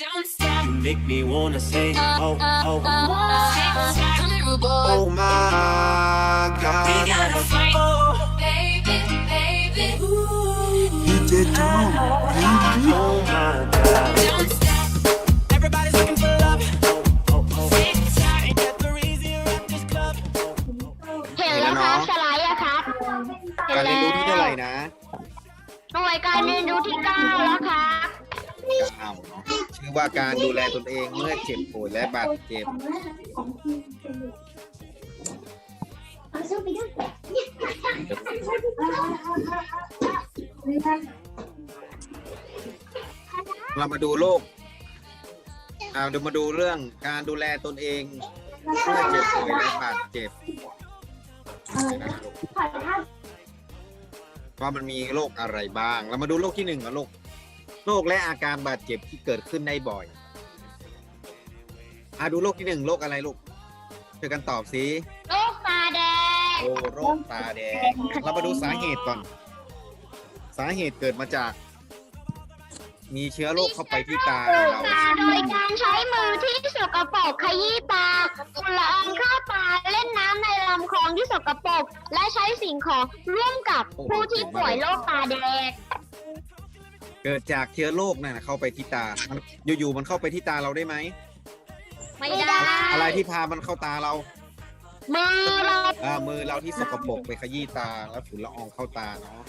Don't stop. You make me wanna say, oh, oh, Vulnerable. oh my We God. gotta fight. Oh, baby, baby. Oh my God. Don't stop. Everybody's looking for love. Oh, oh, oh. Tick tock. Ain't that the reason you're at this club? เห็นแล้วครับสไลด์อะครับเห็น การ แล้ เรียนรู้ที่เท่าไหร่ ว นะ หน่วยการเรียนรู้ที่เก้าแล้วครับ เก้าเนาะชื่อว่าการดูแลตนเองเมื่อเจ็บป่วยและบาดเจ็บ เรามาดูโรคอ่าเดี๋ยวมาดูเรื่องการดูแลตนเองเมื่อเจ็บป่วยและบาดเจ็บว่ามันมีโรคอะไรบ้าง เรามาดูโรคที่หนึ่งก่อนโรค โรคและอาการบาดเจ็บที่เกิดขึ้นได้บ่อยอ่าดูโรคที่หนึ่งโรคอะไรลูกช่วยกันตอบสิโรคตาแดงโอ้โรคตาแดง เรามาดูสาเหตุก่อน สาเหตุเกิดมาจาก มีเชื้อโรคเข้าไปที่ตาเราตาโดยการใช้มือที่สกปรกขยี้ตาฝุ่นละอองเข้าตาเล่นน้ำในลำคลองที่สกปรกและใช้สิ่งของร่วมกับผู้ที่ป่วยโรคตาแดง เกิดจากเชื้อโรคนั่นนะเข้าไปที่ตามันอยู่ๆมันเข้าไปที่ตาเราได้ไหม ไม่ได้อะไรที่พามันเข้าตาเรามือเราอ่ามือเราที่สกปรกไปขยี้ตาแล้วฝุ่นละอองเข้าตาเนาะ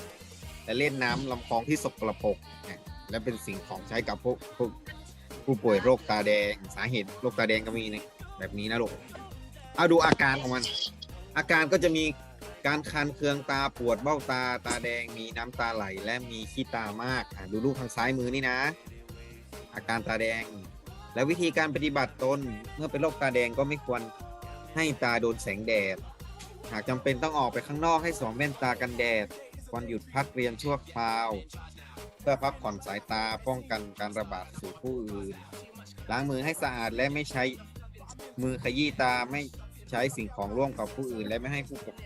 และเล่นน้ำลำคลองที่สกปรกเนี่ยและเป็นสิ่งของใช้กับพวกพวกผู้ป่วยโรคตาแดง สาเหตุโรคตาแดงก็มีนะแบบนี้นะลูกเอาดูอาการของมัน อาการก็จะมี การคันเคืองตาปวดเบ้าตาตาแดงมีน้ำตาไหลและมีขี้ตามากอะดูรูปทางซ้ายมือนี่นะ อาการตาแดง และวิธีการปฏิบัติตนเมื่อเป็นโรคตาแดงก็ไม่ควรให้ตาโดนแสงแดด หากจำเป็นต้องออกไปข้างนอกให้สวมแว่นตากันแดดควรหยุดพักเรียนชั่วคราว เพื่อพักผ่อนสายตาป้องกันการระบาดสู่ผู้อื่น ล้างมือให้สะอาดและไม่ใช้มือขยี้ตาไม่ใช้สิ่งของร่วมกับผู้อื่น และไม่ให้ผู้ปก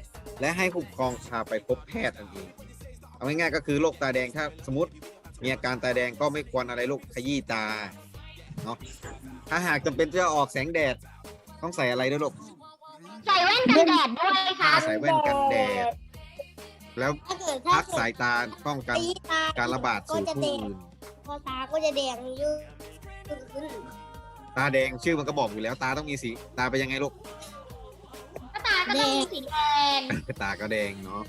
และให้ผู้ปกครองพาไปพบแพทย์ทันทีเอาง่ายๆก็คือโรคตาแดงถ้าสมมติมีอาการตาแดงก็ไม่ควรอะไรลูกขยี้ตาเนาะถ้าหากจำเป็นจะออกแสงแดดต้องใส่อะไรด้วยลูกใส่แว่นกันแดดด้วยคอ่ารับใส่แว่นกันแดด แล้วถ้าเกิดถ้าพักเกิดสายตาป้องกันตีตาการระบาดสู่ผู้อื่น พอตาก็จะแดงยืดขึ้นตาแดงชื่อมันก็บอกอยู่แล้ว ตาต้องมีสีตาเป็นยังไงลูก ก็ตาก็ต้องมีสีแดงตาก็แดงเนาะ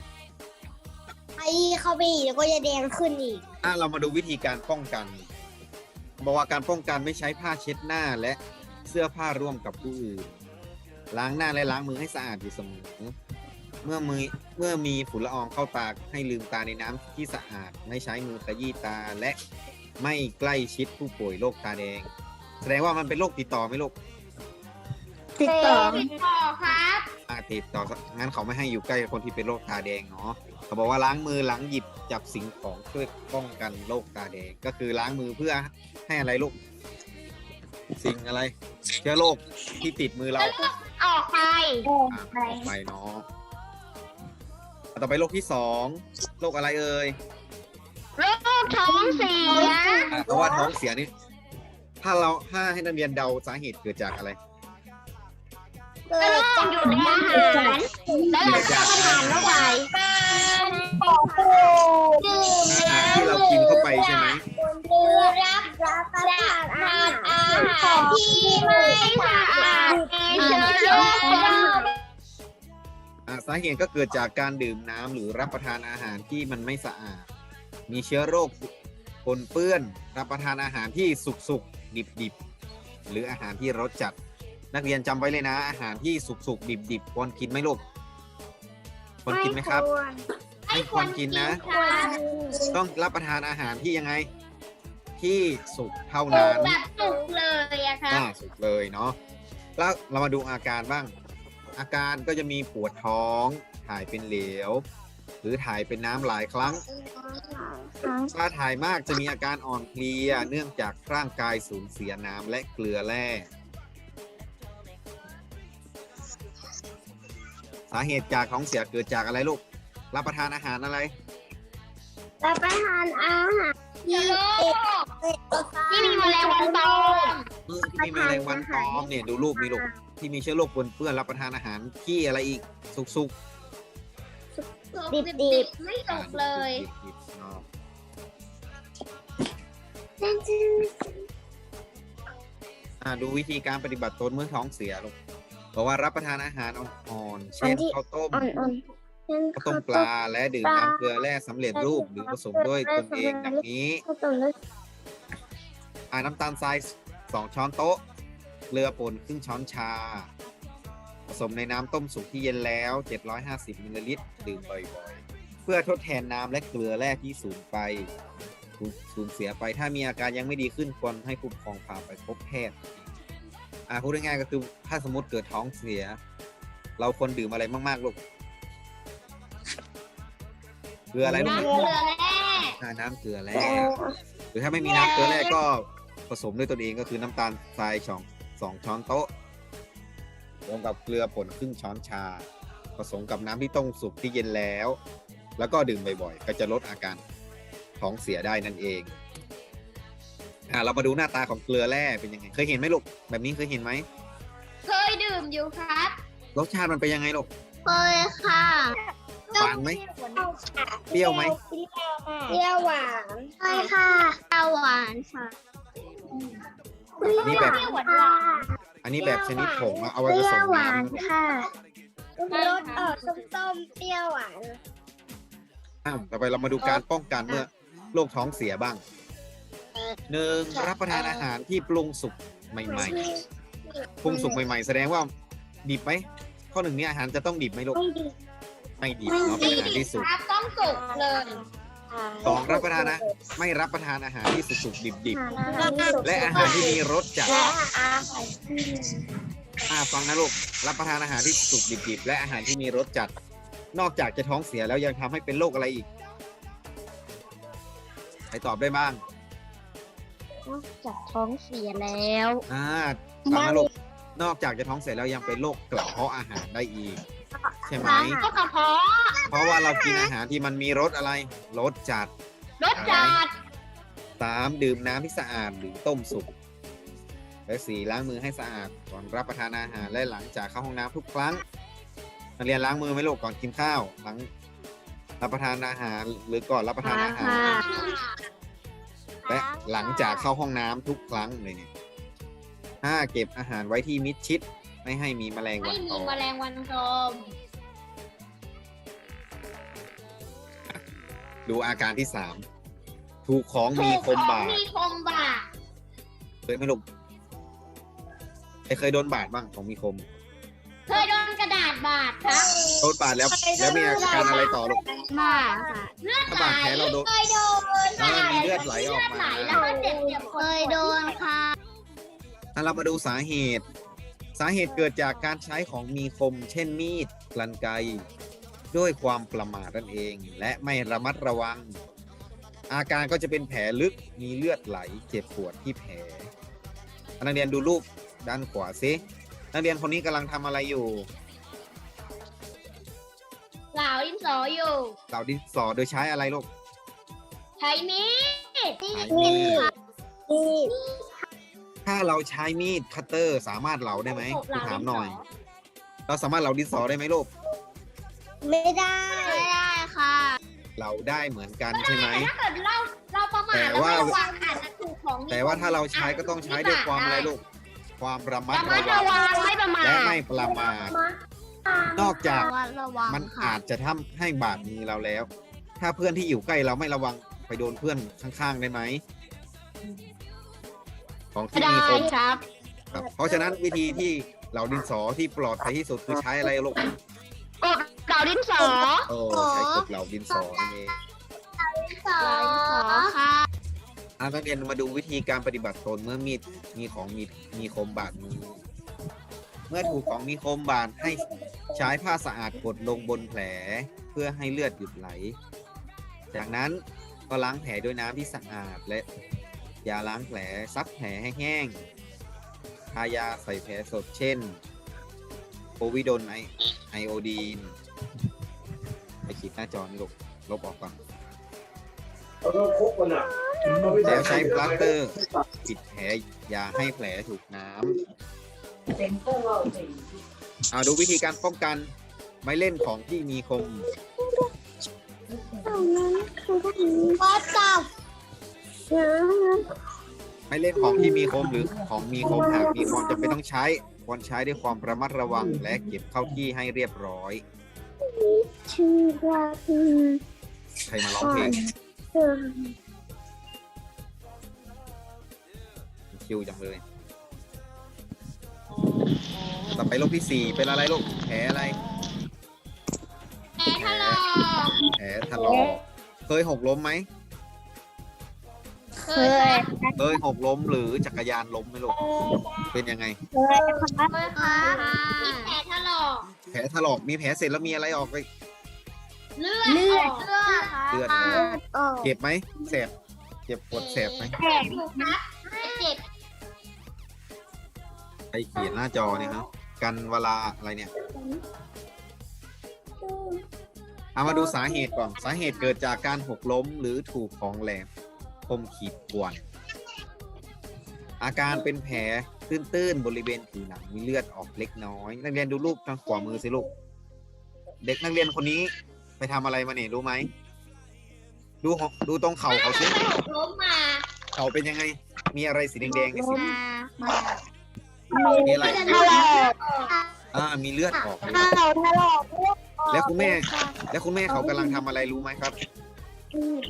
ไอ้เข้าไปอีกแล้วก็จะแดงขึ้นอีก อะเรามาดูวิธีการป้องกันบอกว่าการป้องกันไม่ใช้ผ้าเช็ดหน้าและเสื้อผ้าร่วมกับผู้อื่นล้างหน้าและล้างมือให้สะอาดอยู่เสมอเมื่อมือเมื่อมีฝุ่นละอองเข้าตาให้ลืมตาในน้ำที่สะอาด ไม่ใช้มือขยี้ตาและไม่ใกล้ชิดผู้ป่วยโรคตาแดง แสดงว่ามันเป็นโรคติดต่อไหมลูก ติดต่อ ติดต่อครับอ่าติดต่องั้นเขาไม่ให้อยู่ใกล้คนที่เป็นโรคตาแดงเนาะเขาบอกว่าล้างมือหลังหยิบจับสิ่งของช่วยป้องกันโรคตาแดง ก็คือล้างมือเพื่อให้อะไรลูกสิ่งอะไร เชื้อโรคที่ติดมือเราออกไปอะออกไปเนาะต่อไปโรคที่สองโรคอะไรเอ่ยโรคท้องเสีย อะเพราะว่าท้องเสียนี่ถ้าเราถ้าให้นักเรียนเดาสาเหตุเกิดจากอะไร เกิก็ดต้องจากหยุดอาหารแล้วเราก็ทานเข้าไปการดื่มอาหารที่เรากินเข้าไปใช่ไหมคือรับรับประทานอาหารที่ไม่สะอาดมีเชื้อโรคอ่าสาเหตุก็เกิดจากการดื่มน้ำหรือรับประทานอาหารที่มันไม่สะอาด มีเชื้อโรคปนเปื้อน รับประทานอาหารที่สุกสุกดิบดิบๆหรืออาหารที่รสจัด นักเรียนจำไว้เลยนะ อาหารที่สุกสุกดิบดิบๆควรกินไหมลูกควรกินไหมครับ ไม่ควรกินนะ ต้องรับประทานอาหารที่ยังไง ที่สุกเท่านั้นแบบสุกเลยอะครับอ่าสุกเลยเนาะแล้วเรามาดูอาการบ้าง อาการก็จะมีปวดท้องถ่ายเป็นเหลว หรือถ่ายเป็นน้ำหลายครั้งถ้าถ่ายมากจะมีอาการอ่อนเพลียเนื่องจากร่างกายสูญเสียน้ำและเกลือแร่ สาเหตุจากท้องเสียเกิดจากอะไรลูก รับประทานอาหารอะไร รับประทานอาหารที่เชื้อโรคเอ็ดที่มีแมลงวันตอมมือที่มีแมลงวันตอมเนี่ยดูรูปมีลูกที่มีเชื้อโรคปนเปื้อนรับประทานอาหารที่อะไรอีกสุกดิบดิบไม่ๆตกเลยดิบๆเนาะอ่าดูวิธีการปฏิบัติตนเมื่อท้องเสียลูก บอกว่ารับประทานอาหารอ่อนๆเช่นข้าวต้มอ่อนๆข้าวต้มปลาและดื่มน้ำเกลือแร่สำเร็จรูปหรือผสมด้วยตนเองดังนี้ข้าวต้มแล้วอ่าน้ำตาลทรายสองช้อนโต๊ะเกลือป่นครึ่งช้อนชา ผสมในน้ำต้มสุกที่เย็นแล้ว 750มิลลิลิตรดื่มบ่อยๆ เพื่อทดแทนน้ำและเกลือแร่ที่สูญไปสูญสูญเสียไปถ้ามีอาการยังไม่ดีขึ้นควรให้ผู้ปกครองพาไปพบแพทย์ อ่าพูดง่ายๆก็คือถ้าสมมติเกิดท้องเสีย เราควรดื่มอะไรมากๆลูกเกลืออะไรลูกน้ำเกลือแร่อ่าน้ำเกลือแร่หรือถ้าไม่มีน้ำเกลือแร่ก็ผสมด้วยตนเองก็คือน้ำตาลทรายสองสองช้อนโต๊ะรวมกับเกลือป่นครึ่งช้อนชา ผสมกับน้ำที่ต้มสุกที่เย็นแล้ว แล้วก็ดื่มบ่อยๆ ก็จะลดอาการท้องเสียได้นั่นเอง อ่าเรามาดูหน้าตาของเกลือแร่เป็นยังไง เคยเห็นไหมลูกแบบนี้เคยเห็นไหมเคยดื่มอยู่ครับรสชาติมันเป็นยังไงลูกเคยค่ะหวานไหมเปรี้ยวไหมเปรี้ยวหวานใช่ค่ะข้าวหวานค่ะอันนี้แบบเปรี้ยวหวานหวานอันนี้แบบชนิดผงอะเอาไว้เปผรี้สยวมหวานน้ำค่ะรสออกส้มๆเปรี้ยวหวานอะต่อไปเรามาดูการป้องกันเมื่อโรคท้องเสียบ้าง หนึ่งรับประทานอาหารที่ปรุงสุกใหม่ ๆ ปรุงสุกใหม่ ๆ แสดงว่าดิบไหมข้อหนึ่งนี้อาหารจะต้องดิบไหมลูกต้องดีไม่ดิบเนาะเป็นอาหารที่สุกครับต้องสุกเลยสองรับประทานนะไม่รับประทานอาหารที่สุกๆดิบๆและอาหารที่มีรสจัดและอาหารที่อ่าฟังนะลูกรับประทานอาหารที่สุกดิบๆและอาหารที่มีรสจัด นอกจากจะท้องเสียแล้วยังทำให้เป็นโรคอะไรอีกใครตอบได้บ้าง นอกจากท้องเสียแล้วอ่าฟังนะลูกนอกจากจะท้องเสียแล้วยังเป็นโรคกระเพาะอาหารได้อีก ใช่ไหมก็กระเพาะเพราะว่าเรากินอาหารที่มันมีรสอะไร รสจัดรสจัดสามดื่มน้ำที่สะอาดหรือต้มสุก และสี่ล้างมือให้สะอาดก่อนรับประทานอาหารและหลังจากเข้าห้องน้ำทุกครั้งนักเรียนล้างมือไหมลูกก่อนกินข้าวหลังรับประทานอาหารหรือก่อนรับประทานอาหาร และหลังจากเข้าห้องน้ำทุกครั้งเลยเนี่ยห้าเก็บอาหารไว้ที่มิดชิด ไม่ให้มีแมลงไม่วันมีตอมแมลงวันตอมดูอาการที่สามถูกของมีคมบาด มีคมบาดเคยไหมลูกใครเคยโดนบาดบ้างของมีคม เคยโดน กระดาษบาดครับโดนบาดแล้วแล้วมีอาการอะไรต่อลูกมาค่ะเลือดถ้าไหลบาดแผลเราโดนเคยโดนเออมีเลือดไหลออกมา เลืดไหลแล้วก็เจ็บเจ็บเคยโดนค่ะถ้าเรามาดูสาเหตุ สาเหตุเกิดจากการใช้ของมีคม เช่นมีดกรรไกรด้วยความประมาทนั่นเอง และไม่ระมัดระวัง อาการก็จะเป็นแผลลึกมีเลือดไหล เจ็บปวดที่แผลนักเรียนดูรูปด้านขวาซินักเรียนคนนี้กำลังทำอะไรอยู่เหลาดิ นสออยู่ เหล่าดินสอโดยใช้อะไรลูก ใช้มีดใช้มีดนี่ถ้าเราใช้มีดคัตเตอร์สามารถเหลาได้ไหมครูถามหน่อย เราสามารถเหลาดินสอได้ไหมลูก ไม่ได้ไม่ได้ค่ะเหลาได้เหมือนกันใช่ไหมถ้าเกิดเราเราประมาทแต่แล้วว่า ไม่ระวังอาจจะถูกของมีแต่ว่าถ้าเราใช้ก็ต้องใช้ด้วยความอะไรลูก ความระมัดระมัดระวัวังงไม่ประมาทและไม่ประมาท นอกจาก ระมัดระวังมันค่ะอาจจะทำให้บาดมือเราแล้ว ถ้าเพื่อนที่อยู่ใกล้เราไม่ระวังไปโดนเพื่อนข้างๆได้ไหม ของที่ได้มีคมครับ ครับ เพราะฉะนั้นวิธีที่เหลาดินสอที่ปลอดภัยที่สุดคือใช้อะไรลูกกบเก่าดินสอโอ้ใช้กบเหลาดินสอนั่นเองสอค่ะอานักเรียนมาดูวิธีการปฏิบัติตนเมื่อมีดมีของมีมีคมบาดมือ เมื่อถูกของมีคมบาดให้ใช้ผ้าสะอาดกดลงบนแผลเพื่อให้เลือดหยุดไหล จากนั้นก็ล้างแผลด้วยน้ำที่สะอาดและยาล้างแผลซักแผลให้แห้งทายาใส่แผลสดเช่นโพวิโดนไอไอโอดีนไปขีดหน้าจอนี่ลบลบออกก่อนเอาต้องคุกมันอะแล้วใช้ปลัสเตอร์ปิดแผลอย่าให้แผลถูกน้ำ เอาดูวิธีการป้องกันไม่เล่นของที่มีคมวัดกับไม่เล่นของที่มีคมหรือของมีคมหากมีความจำเป็นต้องใช้ ควรใช้ด้วยความระมัดระวังและเก็บเข้าที่ให้เรียบร้อย ชื่อว่าคือใครมาร้องเพลงเสื่อมคิวจังเลย ต่อไปโรคที่สี่เป็นอะไรลูกแผลอะไร แผลถลอกแผลถลอกเคยหกล้มไหมเคยเคยหกล้มหรือจักรยานล้มไหมลูกเป็นยังไง เคยครับเคยค่ะมีแผลถลอกแผลถลอกมีแผลเสร็จแล้วมีอะไรออกไปเลือดเลือดเลือดเลือดออกออกเจ็บไหมแสบเจ็บปวดแสบไหมแผลถูกนัดไม่เจ็บไอ เขียนหน้าจอเนี่ยครับกันเวลาอะไรเนี่ยเอามาดูสาเหตุก่อน สาเหตุเกิดจากการหกล้มหรือถูกของแหลมคมขีดข่วน อาการเป็นแผลตื้นๆบริเวณผิวหนังมีเลือดออกเล็กน้อย นักเรียนดูรูปทางขวามือสิลูก เด็กนักเรียนคนนี้ไปทำอะไรมาเนี่ยรู้ไหม ดูหดูตรงเข่าเขาสิล้มมา เข่าเป็นยังไง มีอะไรสีแดงๆในสิมา มีอะไรถลอกอ่ามีเลือดออกถลอกถลอกเลือดออกแล้วคุณแม่ แล้วคุณแม่เขากำลังทำอะไรรู้ไหมครับ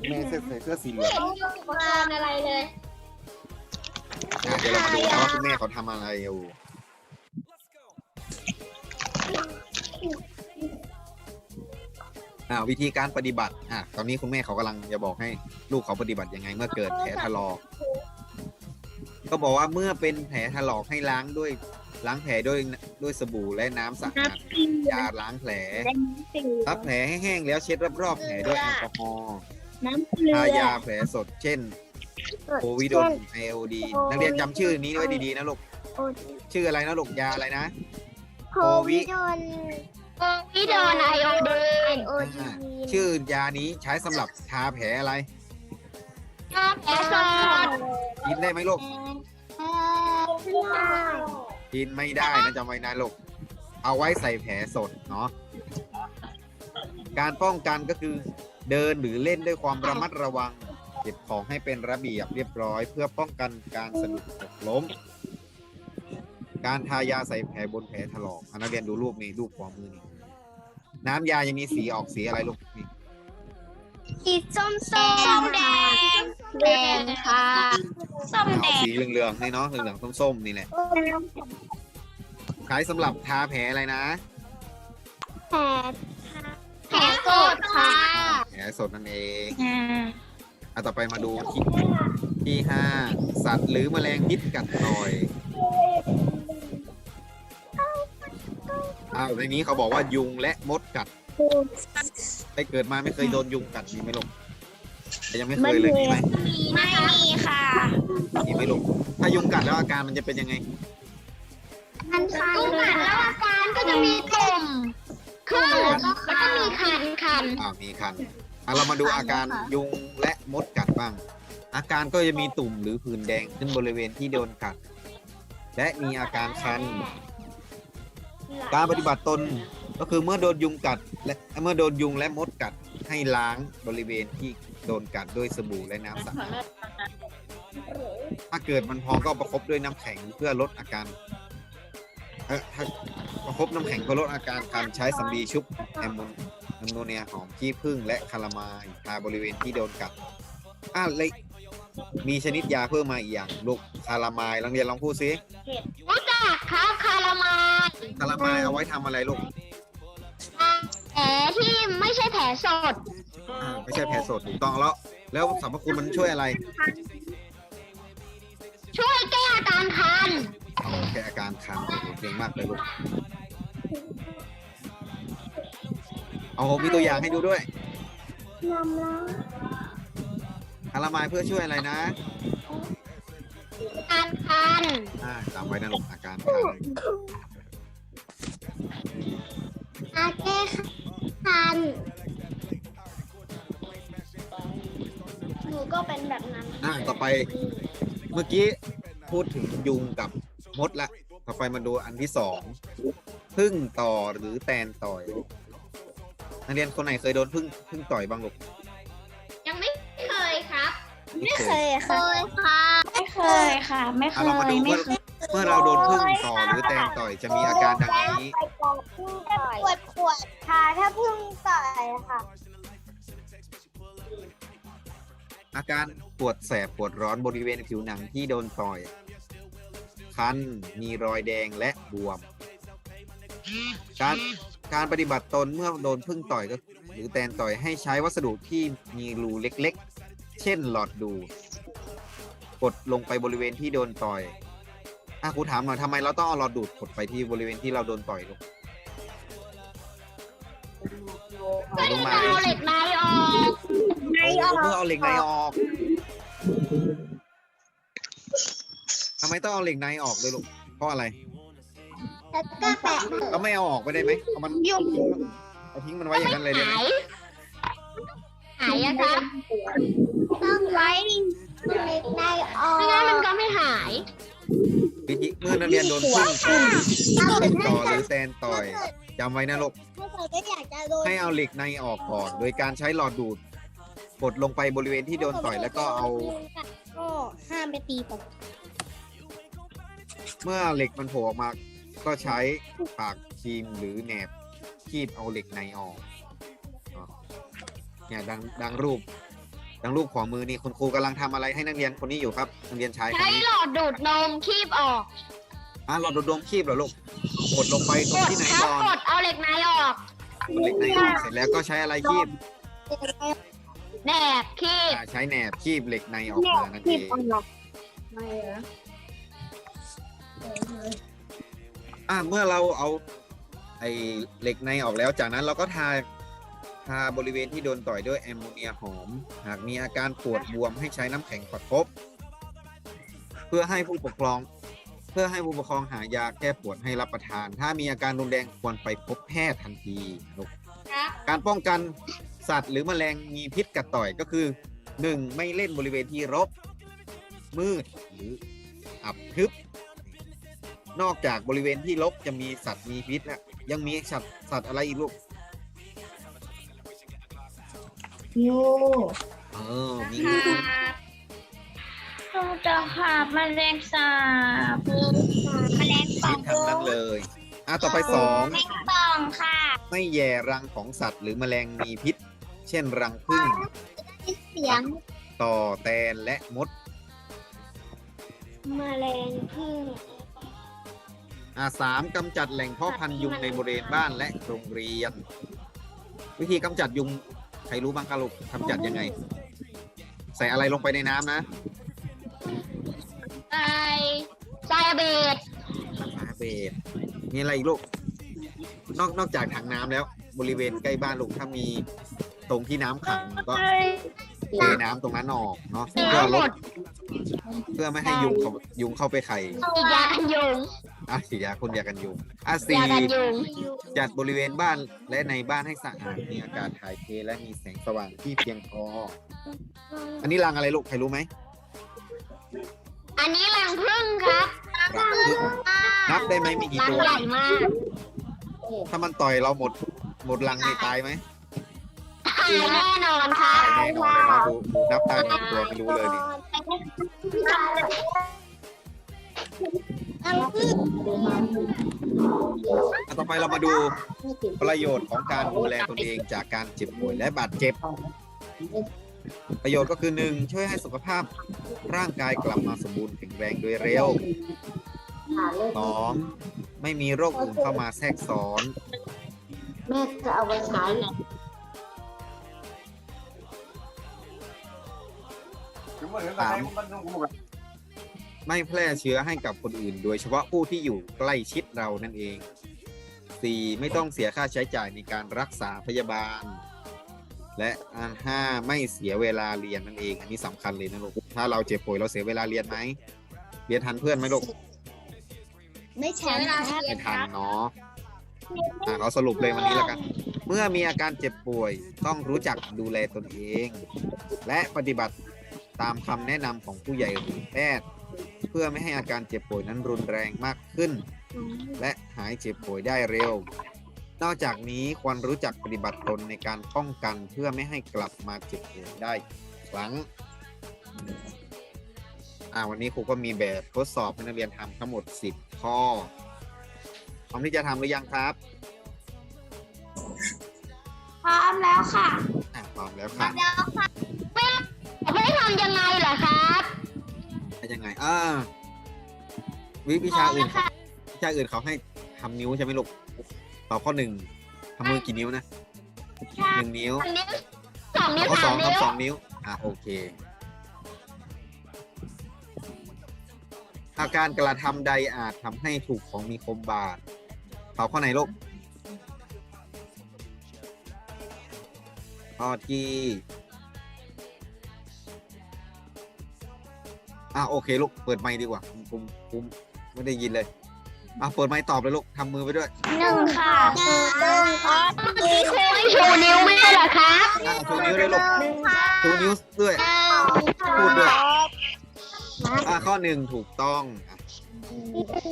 แม่เสื้อใส่เสื้อสีเหลืองเห็นอุปกรณ์อะไรเลยอะเดี๋ยวเรามาดูนะว่าคุณแม่เขาทำอะไรอยู่อ่าวิธีการปฏิบัติอะตอนนี้คุณแม่เขากำลังจะบอกให้ลูกเขาปฏิบัติยังไงเมื่อเกิดแผลถลอก ก็บอกว่าเมื่อเป็นแผลถลอกให้ล้างด้วยล้างแผลด้วยด้วยสบู่และน้ำสะอาดยาล้างแผลซับแผลให้แห้งแล้วเช็ดรอบๆแผลด้วยแอลกอฮอล์น้ำเกลือทายาแผลสดเช่นโควิดนไอโอดีนักเรียนจำชื่อนี้ไว้ดีๆนะลูกชื่ออะไรนะลูกยาอะไรนะโควิดนโอวิโดนไอโอดีนโอดีชื่อยานี้ใช้สำหรับทาแผลอะไร แผลสดกินได้ไหมลูกไม่ได้กินไม่ได้นะจำไว้นะลูก เอาไว้ใส่แผลสดเนาะ การป้องกันก็คือเดินหรือเล่นด้วยความระมัดระวัง เก็บของให้เป็นระเบียบเรียบร้อย เพื่อป้องกันการสะดุดหกล้ม การทายาใส่แผลบนแผลถลอกอะนักเรียนดูรูปนี้รูปขวามือนี่ น้ำยายังมีสีออกสีอะไรลูกนี่ สีส้มส้ส้มมแดงแดงค่ะส้มแดเอางสีเหลืองๆนี่เนาะเหลืองๆส้มๆนี่แหละใช้สำหรับทาแผลอะไรนะแผลแผลสดค่ะแผลสดนั่นเองเอาต่อไปมาดูที่ที่ห้าสัตว์หรือแมลงพิษกัดต่อยอ้าวในนี้เขาบอกว่ายุงและมดกัด ได้เกิดมาไม่เคยโดนยุงกัดมีไหมลูกยังไม่เคยเลยมีไหมไม่มีค่ะ มีไหมลูกถ้ายุงกัดแล้วอาการมันจะเป็นยังไง มันคันลูกหมาแล้วอาการก็จะมีตุ่มขึ้นแล้วก็มีคันคันอ่ามีคันอะเรามาดูอาการยุงและมดกัดบ้าง อาการก็จะมีตุ่มหรือผื่นแดงขึ้นบริเวณที่โดนกัด และมีอาการคัน การปฏิบัติตน ก็คือเมื่อโดนยุงกัด และเมื่อโดนยุงและมดกัดให้ล้างบริเวณที่โดนกัดด้วยสบู่และน้ำสะอาดถ้าเกิดมันพองก็ประคบด้วยน้ำแข็งเพื่อลดอาการเออถ้าประคบน้ำแข็งเพื่อลดอาการการใช้สำลีชุบแอมโมนแอมโมเนียหอมขี้ผึ้งและคาราไมายทาบริเวณที่โดนกัดอะเลยมีชนิดยาเพิ่มมาอีกอย่างลูกคาราไมายลองเรียนลองพูดซิๆรู้จักครับคาราไมายคาราไมายเอาไว้ทำอะไรลูก แผลที่ไม่ใช่แผลสดอ่าไม่ใช่แผลสดถูกต้องแล้ว แล้วสรรพคุณมันช่วยอะไรช่วยแก้อาการคัน เอาแก้อาการคันโอ้โหเก่งมากเลยลูกเอาผมมีตัวอย่างให้ดูด้วยน้ำล้างคาราไมายเพื่อช่วยอะไรนะอาการคันอ่าจำไว้นะลูกอาการคัน หนูก็ก็เป็นแบบนั้นอะต่อไป เมื่อกี้พูดถึงยุงกับมดละต่อไปมาดูอันที่สองพึ่งต่อหรือแตนต่อยนักเรียนคนไหนเคยโดนพึ่งพึ่งต่อยบ้างลูกยังไม่เคยครับไม่เคยเคค่ะยค่ะไม่เคยค่ะ ไม่เคอะยเรามาดูไม่เมื่อเคยเมื่อเราโดนพึ่งต่อหรือแตนต่อยจะมีอาการดังนี้ป วดปวดค่ะ ถ้าพึ่งต่อยค่ะ อาการปวดแสบปวดร้อนบริเวณผิวหนังที่โดนต่อย คัน มีรอยแดงและบวม การการปฏิบัติตนเมื่อโดนพึ่งต่อยก็หรือแตนต่อยให้ใช้วัสดุที่มีรูเล็กๆ เช่นหลอดดูดกดลงไปบริเวณที่โดนต่อยอะครูถามหน่อยทำไมเราต้องเอาหลอดดูดกดไปที่บริเวณที่เราโดนต่อยลูก เพื่อรู้ที่ไหมจะเอาเหล็กในออกโอ้เพื่อเอาเหล็กในออกทำไมต้องเอาเหล็กในออกด้วยลูกเพราะอะไรแล้วก็แปะเราไม่เอาออกไปได้ไหมเอามันยุงเอาทิ้งมันไว้อย่างนั้นเลยได้ไหมหายหายอะครับต้องไว้ในในออไม่งั้นมันกก็ไม่หายวิธีเมื่อนักเรียนโดนพึ่งต่อยพึ่งต่อหรือแตนต่อยจำไว้นะลูกถ้า เกิดก็อยากจะโดนให้เอาเหล็กในออกก่อน โดยการใช้หลอดดูดกดลงไปบริเวณที่โดนต่อยแล้วก็เอา ก็ห้ามไปตีผมเมื่อเหล็กมันโผล่ออกมา ก็ใช้ปากครีมหรือแหนบคีบเอาเหล็กในออกอ๋อเนี่ยดังดังรูป ดังรูปขวามือนี่คุณครูกำลังทำอะไรให้นักเรียนคนนี้อยู่ครับ นักเรียนชายคนใช้นี้ หลอดดูดนมคีบออก อะหลอดดูดนมคีบเหรอลูกกดลงไปตกรงดที่ไหนครับก่อนกดเอาเหล็กในออกกดเหล็กในออกเสร็จแล้วก็ใช้อะไรคีบแหนบคีบอ่าใช้แหนบคีบเหล็กในออกมานั่นเองอะเมื่อเราเอา ไอ้เหล็กในออกแล้ว จากนั้นเราก็ทาทาบริเวณที่โดนต่อยด้วยแอมโมเนียหอม หากมีอาการปวดบวมให้ใช้น้ำแข็งประคบ เพื่อให้ผู้ปกครองเพื่อให้ผู้ปกครองหายาแก้ปวดให้รับประทาน ถ้ามีอาการรุนแรงควรไปพบแพทย์ทันทีลูกครับการป้องกันสัตว์หรือแมลงมีพิษกัดต่อยก็คือหนึ่งไม่เล่นบริเวณที่รก มืดหรืออับทึบ นอกจากบริเวณที่รกจะมีสัตว์มีพิษแล้วยังมีสัตว์สัตว์อะไรอีกลูกยูเออมีงูเรา จะขาบแมลงสาบแมลงป่อษงทั้งนั้นเลยอะต่อไปสองแมลงป่องค่ะไม่แย่รังของสัตว์ หรือแมลงมีพิษ เช่นรังผึ้งเสียงต่อแตนและมดแมลงพึ่งอะสามกำจัดแหล่งเพาะพันธุ์ยุงในบริเวณบ้านและโรงเรียน วิธีกำจัดยุงใครรู้บ้างคะลูกกำจัดยังไง ใส่อะไรลงไปในน้ำนะ ใส่ใส่เบดอาเบดมีอะไรอีกลูก นอกนอกจากถังน้ำแล้ว บริเวณใกล้บ้านลูกถ้ามีตรงที่น้ำขังก็เทน้ำตรงนั้นออกเนาะเสียเพื่อหลมดดเพื่อไม่ให้ยุงเขายุงเข้าไปไข่ฉีดยากันยุงอะฉีดยาคนยากันยุงอะสี่ยากันยุงจัดบริเวณบ้านและในบ้านให้สะอาดมีอากาศถ่ายเทและมีแสงสว่างที่เพียงพอ อันนี้รังอะไรลูกใครรู้ไหม อันนี้รังผึ้งครับรังผึ้งนับได้ไหมมีกี่รังตัว ใหญ่มากถ้ามันต่อยเราหมดหมดรังนี่ตายไหมตายแน่นอนครัตาบยแน่นอนเลยนะดูดูนับตายหมดตัวไม่รู้เลยนี่รังพึ่งอะต่อไปเรามาดูประโยชน์ของการดูแลตนเองจากการเจ็บป่วยและบาดเจ็บ ประโยชน์ก็คือหนึ่งช่วยให้สุขภาพร่างกายกลับมาสมบูรณ์แข็งแรงโดยเร็วสองไม่มีโรคอื่นเข้ามาแทรกซ้อน แม่จะเอาไว้ใช้สามไม่แพร่เชื้อให้กับคนอื่น โดยเฉพาะผู้ที่อยู่ใกล้ชิดเรานั่นเองสี่ไม่ต้องเสียค่าใช้จ่ายในการรักษาพยาบาล และอันห้าไม่เสียเวลาเรียนนั่นเอง อันนี้สำคัญเลยนะลูกถ้าเราเจ็บป่วยเราเสียเวลาเรียนไหมเรียนทันเพื่อนไหมลูกไม่ใช่ครับไม่ทันเนาะอะเราสรุปเลยวันนี้แล้วกัน เมื่อมีอาการเจ็บป่วยต้องรู้จักดูแลตนเอง และปฏิบัติตามคำแนะนำของผู้ใหญ่หรือแพทย์ เพื่อไม่ให้อาการเจ็บป่วยนั้นรุนแรงมากขึ้น และหายเจ็บป่วยได้เร็ว นอกจากนี้ควรรู้จักปฏิบัติตนในการป้องกันเพื่อไม่ให้กลับมาเจ็บป่วยได้อีกครั้ง อ่าวันนี้ครูก็มีแบบทดสอบให้นักเรียนทำทั้งหมด 10 ข้อพร้อมที่จะทำหรือยังครับ พร้อมแล้วค่ะอ่าพร้อมแล้วพร้อค่ะมแล้วค่ะไม่ทำยังไงเหรอครับเป็นยังไงอ่าวิวิชาอื่นเขาวิชาอื่นเขาให้ทำนิ้วใช่ไหมลูก ตอบข้อหนึ่งทำมือกี่นิ้วนะหนึ่งนิ้วอันนี้สองนิ้วข้อสสาอมงนิ้วทำสองนิ้ว อะโอเค อาการกระทำใดอาจทำให้ถูกของมีคมบาดตอบข้อไหนลูกข้อที่ อะโอเคลูกเปิดไมค์ดีกว่าผมผมผมไม่ได้ยินเลย อะเปิดไมค์ตอบเลยลูกทำมือไปด้วยหนึ่งค่ะหนึ่งหนึ่งค่ะมีครูให้ชูนิ้วไม่ใช่เหรอครับอะชูนิ้วด้วยลูกหนึ่งค่ะชูนิ้วด้วย พูดด้วยอะข้อหนึ่งถูกต้องอะ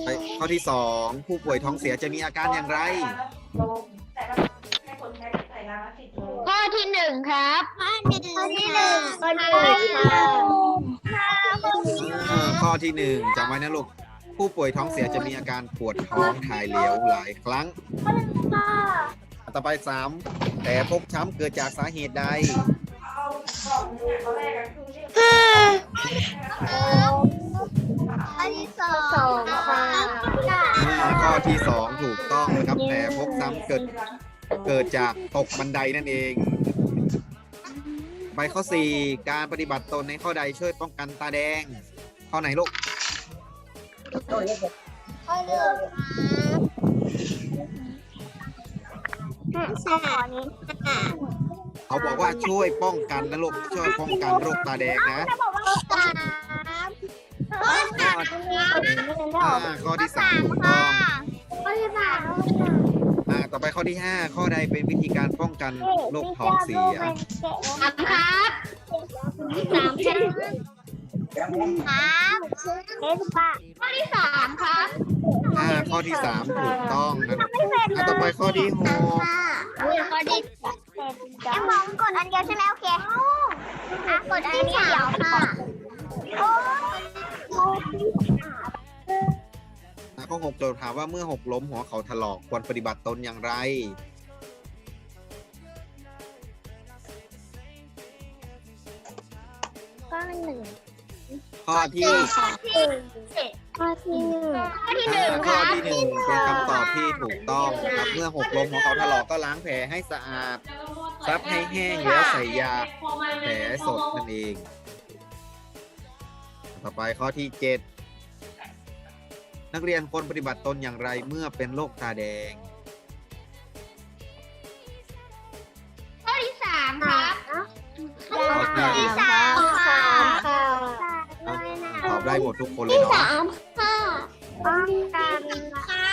ไปข้อที่สองผู้ป่วยท้องเสียจะมีอาการอย่างไร ข้อที่หนึ่งครับข้อที่หนึ่งข้อที่หนึ่งข้อที่หนึ่งค่ะอ่าข้อที่หนึ่งจำไว้นะลูก ผู้ป่วยท้องเสียจะมีอาการปวดท้องถ่ายเหลวหลายครั้ง ต่อไปสามแต่พกช้ำเกิดจากสาเหตุใดข้อที่สองค่ะอ่าข้อที่สองถูกต้องนะครับแต่พกช้ำเกิดเกิดจากตกบันไดนั่นเองไปข้อสี่การปฏิบัติตนในข้อใดช่วยป้องกันตาแดง ข้อไหนลูก ข้อหนึ่งค่ะสอนค่ะเขาบอกว่าช่วยป้องกันนะลูกช่วยป้องกันโรคตาแดงนะสามข้อสามอ่าข้อที่สามถูกต้องข้อที่สามอ่าต่อไปข้อที่ห้าข้อใดเป็นวิธีการป้องกันโรคท้องเสียสามครับสามชั้นสามเอ็นปะข้อที่สามครับอ่าข้อที่สามถูกต้องนะลูกอ่าต่อไปข้อที่หกข้อที่แอมมองกดอันเดียวใช่ไหมโอเคอะกดอันนี้เดียวค่ะโอ้อ่าข้อหกโจทย์ถามว่าเมื่อหกล้มหัวเขาถลอกควรปฏิบัติตนอย่างไรข้อหนึ่ง ข้อที่ข้อที่หนึ่งข้อที่หอ่านึ่งคข้อรับที่หนึ่งเป็นคำตอบที่ถูกต้องนะครับเมื่อหกล้มหัวเขาถลอกก็ล้างแผลให้สะอาดซับให้แห้งแล้วใส่ยาแผลสดนั่นเอง ต่อไปข้อที่เจ็ดนักเรียนควรปฏิบัติตนอย่างไรเมื่อเป็นโรคตาแดง ข้อที่สามครับข้อที่ส หมดทุกคนเลยเนาะสามค่ะป้องกันค่ะ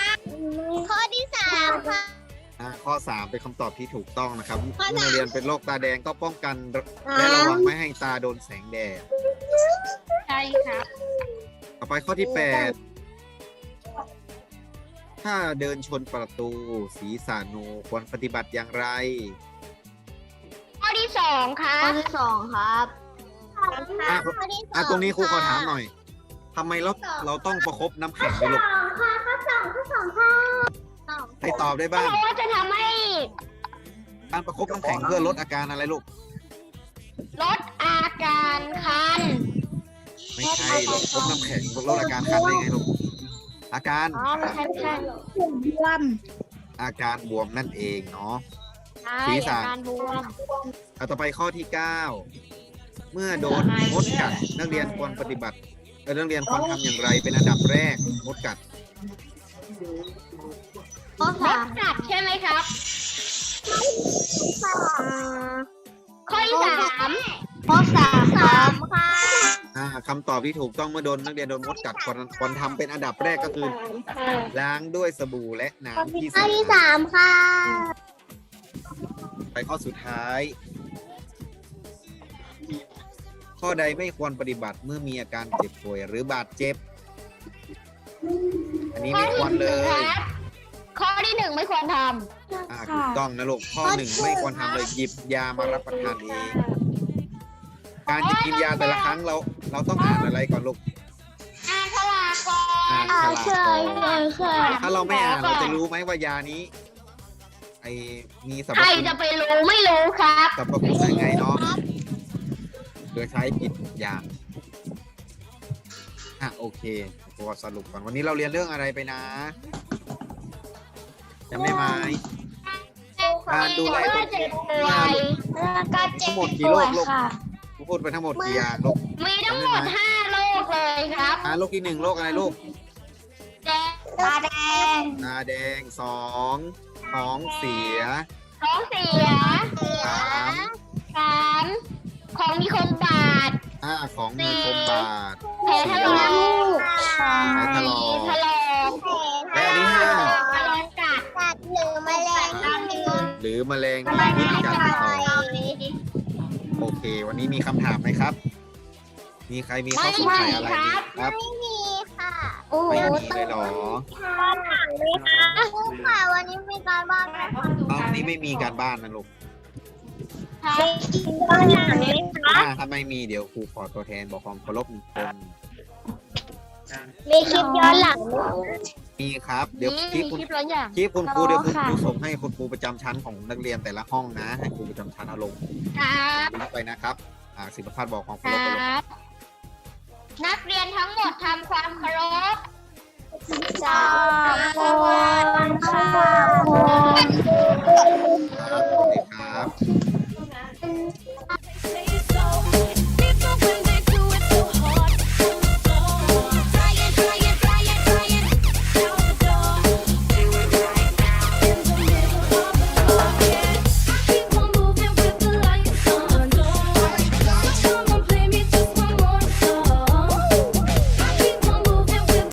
ข้อที่สามค่ะ อ่าข้อ 3 เป็นคำตอบที่ถูกต้องนะครับข้อเมื่อสามนักเรียนเป็นโรคตาแดงก็ป้องกันและระวังไม่ให้ตาโดนแสงแดดใช่ครับ ต่อไปข้อที่ 8 ถ้าเดินชนประตู ศีรษะโนควรปฏิบัติอย่างไร ข้อที่สองครัข้อบที่สองครับ อะข้อที่สอะองตรงนี้ครูขอถามหน่อย ทำไมเราเราต้องประคบน้ำแข็งด้วยลูกสองค่ะข้อสองข้อสองค่ะสองใครตอบได้เพบ้างราะว่าจะทำให้การประคบน้ำแข็งเพื่อลดอาการอะไรลูก ลดอาการคัน ไม่ใช่ลูกประคบน้ำแข็งลดอาการคันได้ไงลูก อาการ อ๋อไม่ใช่ไม่ใช่รวม อาการบวมนั่นเองเนาะใช่ศีรษะอาการบวมเอาต่อไปข้อที่9เมื่อโดนมดกัดนักเรียนควรปฏิบัติ เอ่อนักเรียนควรทำอย่างไรเป็นอันดับแรกมดกัดข้อมสาดมกัดใช่ไหมครับ ข้อที่สามข้อสามครับค่ะอ่าคำตอบที่ถูกต้องเมื่อโดนนักเรียนโดนมดกัดควรควรทำเป็นอันดับแรกก็คือ ล้างด้วยสบู่และน้ำที่ข้อสะที่อาดสามค่ะ ไปข้อสุดท้าย ข้อใดไม่ควรปฏิบัติเมื่อมีอาการเจ็บป่วยหรือบาดเจ็บ อันนี้ไม่ควรเลยข้อที่หนึ่งไม่ควรทอ่าถูกต้องนะลูกข้อหนึ่งไม่ควรทำเลยหยิบยามารับประทานเอง การจะกินยาแต่ละครั้งเรา เราต้องอ่านอะไรก่อนลูกำอ่านฉลากก่อนอ่านฉอ่าลากใช่ก่อนใช่ใช่ถ้าเราไม่อ่านเราจะรู้ไหมว่ายานี้ ไอมีสรรพใครคุณจะไปรู้ไม่รู้ครับ สรรพคุณยังไงเนาะ โดยใช้ผิดอย่างอะโอเคตัวสรุปก่อนวันนี้เราเรียนเรื่องอะไรไปนะจำได้ไหมการดูแลคนเจ็เจ็บบป่วยการเจ็บทั้งหมดกี่โรคลูกพูดไปทั้งหมดกี่อย่างลูกมีทั้งหมดห้าโรคเลยครับอ่าโรคที่หนึ่งโรคอะไรลูกแดงตาแดงตาแดงสองท้องเสียท้องเสียสามสาม ของมีคมบาดอ่าของมีคมบาดแผลถลอกแผลถลอกถลอกและอันที่ห้าแมลงกัดกัดหรือแมลงกัดหรือแมลงมีพิษกัดต่อโอเค วันนี้มีคำถามไหมครับ มีใครมีข้อสงสัยอะไรไหมครับไม่มีค่ะโอ้โหไม่มีเลยเหรอการถามเลยค่ะค่ะวันนี้มีการบ้านไหมคะอ้าววันนี้ไม่มีการบ้านนะลูกครับบ้านหลังเลยค่ะอ่า ถ้าไม่มีเดี๋ยวครูขอตัวแทนบอกความเคารพหนึ่งคนมีคลิปย้อนหลังมีครับ เดี๋ยวคลิปคุณคลิปคุณครูเดี๋ยวคุณครูส่งให้คุณครูประจำชั้นของนักเรียนแต่ละห้องนะ ให้ครูประจำชั้นเอาลงครับ ไปนะครับ อ่าสิบประพัดบอกความเคารพนักเรียนทั้งหมดทำความเคารพจอมพลค่ะ